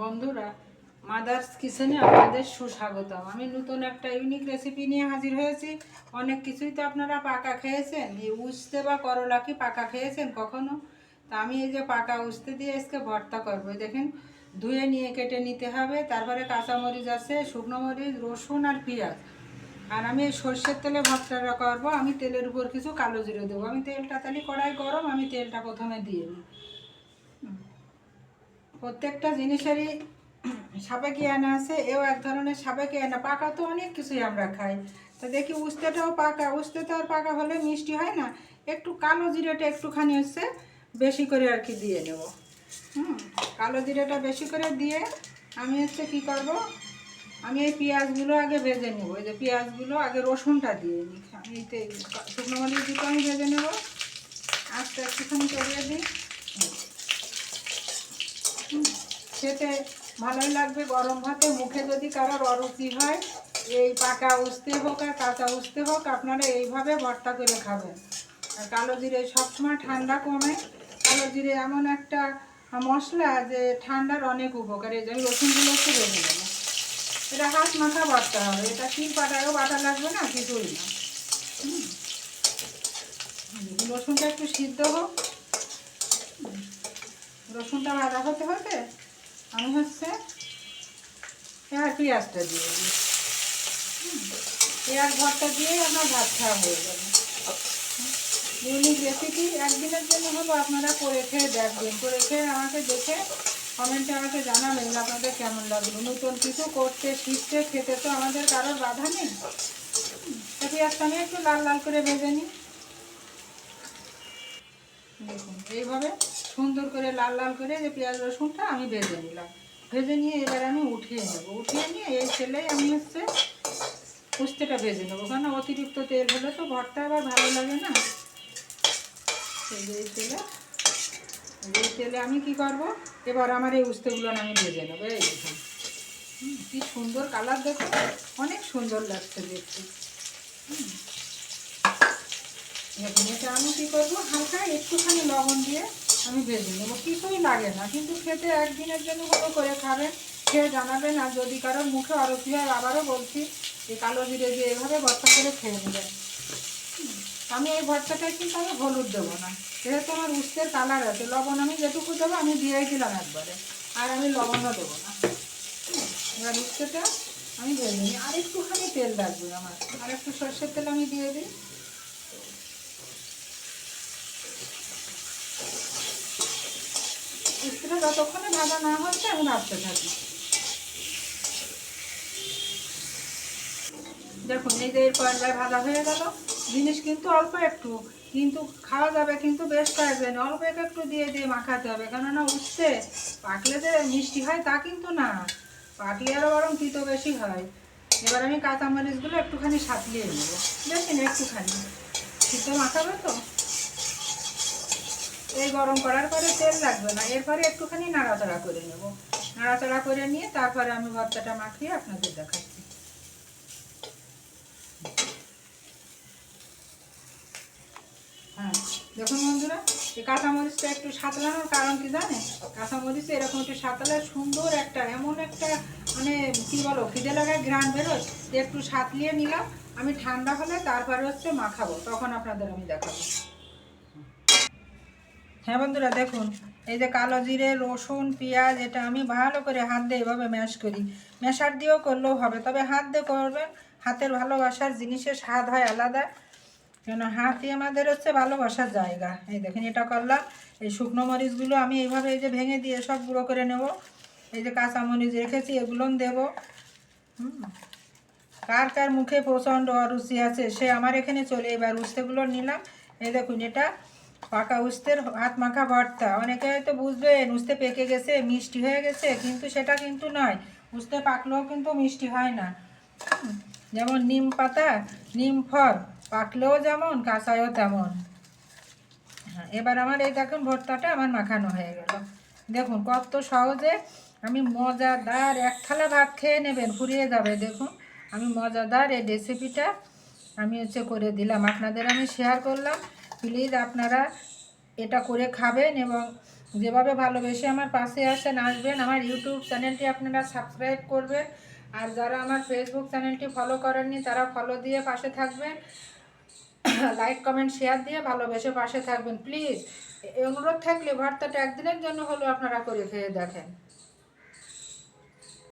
বন্ধুরা মাদার্স কিচেনে আপনাদের সুস্বাগতম। আমি নতুন একটা ইউনিক রেসিপি নিয়ে হাজির হয়েছি। অনেক কিছুই তো আপনারা পাকা খেয়েছেন। এই উস্তে বা করলা কি পাকা খেয়েছেন কখনো? তা আমি এই যে পাকা উস্তে দিয়ে আজকে ভর্তা করব। দেখেন, ধুয়ে নিয়ে কেটে নিতে হবে। তারপরে কাঁচামরিচ আছে, শুকনো মরিচ, রসুন আর পেঁয়াজ। আর আমি এই সর্ষের তেলে ভর্তাটা করব। আমি তেলের উপর কিছু কালো জিরে দেবো। আমি তেলটা তাহলে কড়াই গরম, আমি তেলটা প্রথমে দিয়ে নিই প্রত্যেকটা জিনিসেরই সাবেকি আনা আছে, এও এক ধরনের সাবেকি আনা। পাকা তো অনেক কিছুই আমরা খাই। তা দেখি উস্তেটাও পাকা উস্তে তো আর পাকা হলে মিষ্টি হয় না। একটু কালো জিরেটা একটুখানি হচ্ছে, বেশি করে আর কি দিয়ে নেব। হুম, কালো জিরেটা বেশি করে দিয়ে আমি হচ্ছে কি করব? আমি এই পেঁয়াজগুলো আগে ভেজে নেব। এই যে পেঁয়াজগুলো, আগে রসুনটা দিয়ে নিই আমি শুকনো মরিচ দুটো আমি ভেজে নেব। আস্তে একটুখানি করিয়ে দিই। খেতে ভালোই লাগবে গরম ভাতে। মুখে যদি কারোর অরুচি হয়, এই পাকা উস্তে হোক আর কাঁচা উস্তে হোক, আপনারা এইভাবে ভর্তা করে খাবেন। আর কালো জিরে সবসময় ঠান্ডা কমে। কালো জিরে এমন একটা মশলা যে ঠান্ডার অনেক উপকার। এই যে রসুনগুলো একটু বেঁধে নেব। এটা হাত মাথা বাটতে হবে। এটা শিল পাটায়ও বাটা লাগবে না, কিছুই না। রসুনটা একটু সিদ্ধ হোক। রসুনটা ভাজা হতে হতে আমি হচ্ছে এবার পেঁয়াজটা দিয়ে দিই। পেঁয়াজ ভর্তা দিয়েই আমার ভাত খাওয়া হয়ে যাবে। ইউনিক রেসিপি একদিনের জন্য হলো, আপনারা করে খেয়ে দেখবেন। করে খেয়ে আমাকে দেখে কমেন্টে আমাকে জানাবেন আপনাদের কেমন লাগল। নতুন কিছু করতে, শিখতে, খেতে তো আমাদের কারোর বাধা নেই। পেঁয়াজটা আমি একটু লাল লাল করে ভেজে নিই। দেখুন, এইভাবে সুন্দর করে লাল লাল করে যে পেঁয়াজ রসুনটা আমি ভেজে নিলাম। ভেজে নিয়ে এবার আমি উঠিয়ে নেব। উঠিয়ে নিয়ে এই তেলেই আমি হচ্ছে উস্তেটা ভেজে নেব। কারণ অতিরিক্ত তেল হলে তো ভর্তা আবার ভালো লাগে না? এই তেলে এই তেলে আমি কি করব? এবার আমার এই উস্তেগুলো আমি ভেজে নেব। এই দেখুন কি সুন্দর কালার দেখো অনেক সুন্দর লাগছে দেখতে। হুম। দেখুন এটা আমি কী করব? হালকা একটুখানি লবণ দিয়ে আমি ভেজে নেব। কিছুই লাগে না, কিন্তু খেতে একদিনের জন্য হলো করে খাবেন। খেয়ে জানাবেন আর যদি কারোর মুখে অরতি হয়, আবারও বলছি, এই কালো জিরে দিয়ে এভাবে ভর্তা করে খেয়ে নেবেন। আমি এই ভর্তাটায় কিন্তু আমি হলুদ দেবো না। যেহেতু আমার উস্তের কালার আছে, লবণ আমি যেটুকু দেবো, আমি দিয়েই দিলাম একবারে। আর আমি লবণও দেবো না। এবার উস্তেটা আমি ভেজে নিই। আর একটুখানি তেল লাগবে আমার। আর একটু সর্ষের তেল আমি দিয়ে দিই। উস্তেটা যতক্ষণে ভাজা না হচ্ছে আমি ভাজতে থাকি। দেখুন, এই যে এর ভাজা হয়ে গেল। জিনিস কিন্তু অল্প একটু, কিন্তু খাওয়া যাবে কিন্তু বেশ কয়েকদিন। অল্প একটু দিয়ে দিয়ে মাখাতে হবে, কেননা উঠতে পাকলে যে মিষ্টি হয় তা কিন্তু না। পাকলে আরও বরং তিতো বেশি হয়। এবার আমি কাঁচামরিচগুলো একটুখানি সাতলিয়ে নেব। বেশি না একটুখানি। সিদ্ধ মাখাবে তো? এই গরম করার পরে তেল লাগবে না। এরপরে একটুখানি নাড়াচাড়া করে নেব। নাড়াচাড়া করে নিয়ে তারপরে আমি ভর্তাটা মাখিয়ে আপনাদের দেখাচ্ছি। হ্যাঁ দেখুন বন্ধুরা, এই কাঁচামরিচটা একটু সাতলানোর কারণ কি জানে কাঁচামরিচ এরকম একটু সাতলার সুন্দর একটা, এমন একটা মানে কী বলো, খিদে লাগায় ঘ্রাণ বেরোয়। একটু সাতলিয়ে নিলাম, আমি ঠান্ডা হলে তারপরে হচ্ছে মাখাবো। তখন আপনাদের আমি দেখাবো। হ্যাঁ বন্ধুরা, দেখুন, এই যে কালো জিরে, রসুন, পেঁয়াজ, এটা আমি ভালো করে হাত দিয়ে এভাবে ম্যাশ করি। ম্যাশার দিয়েও করলেও হবে, তবে হাত দিয়ে করবেন, হাতের ভালোবাসার জিনিসের স্বাদ হয় আলাদা। কেন হাতই আমাদের হচ্ছে ভালোবাসার জায়গা। এই দেখেন, এটা করলাম, এই শুকনো মরিচগুলো আমি এইভাবে এই যে ভেঙে দিয়ে সব গুঁড়ো করে নেব। এই যে কাঁচা মরিচ রেখেছি এগুলো দেব। কার কার মুখে প্রচণ্ড অরুচি আছে, সে আমার এখানে চলে এবার উস্তেগুলো নিলাম। এই দেখুন, এটা পাকা উস্তের হাত মাখা ভর্তা। অনেকে হয়তো বুঝবেন, উস্তে পেকে গেছে, মিষ্টি হয়ে গেছে, কিন্তু সেটা কিন্তু নয়। উস্তে পাকলেও কিন্তু মিষ্টি হয় না। যেমন নিম পাতা, নিম ফল, পাকলেও যেমন কাঁচায়ও তেমন। হ্যাঁ এবার আমার এই দেখুন ভর্তাটা আমার মাখানো হয়ে গেল। দেখুন কত সহজে আমি মজাদার এক থালা ভাত খেয়ে নেবেন, ফুরিয়ে যাবে। দেখুন, আমি মজাদার এই রেসিপিটা আমি হচ্ছে করে দিলাম। আপনাদের আমি শেয়ার করলাম। প্লিজ আপনারা এটা করে খাবেন এবং যেভাবে ভালোবেসে আমার পাশে আসেন, আসবেন, আমার ইউটিউব চ্যানেলটি আপনারা সাবস্ক্রাইব করবেন। আর যারা আমার ফেসবুক চ্যানেলটি ফলো করেননি, তারা ফলো দিয়ে পাশে থাকবেন। লাইক কমেন্ট শেয়ার দিয়ে ভালোবেসে পাশে থাকবেন। প্লিজ অনুরোধ থাকলে ভর্তাটা একদিনের জন্য হলেও আপনারা করে খেয়ে দেখেন।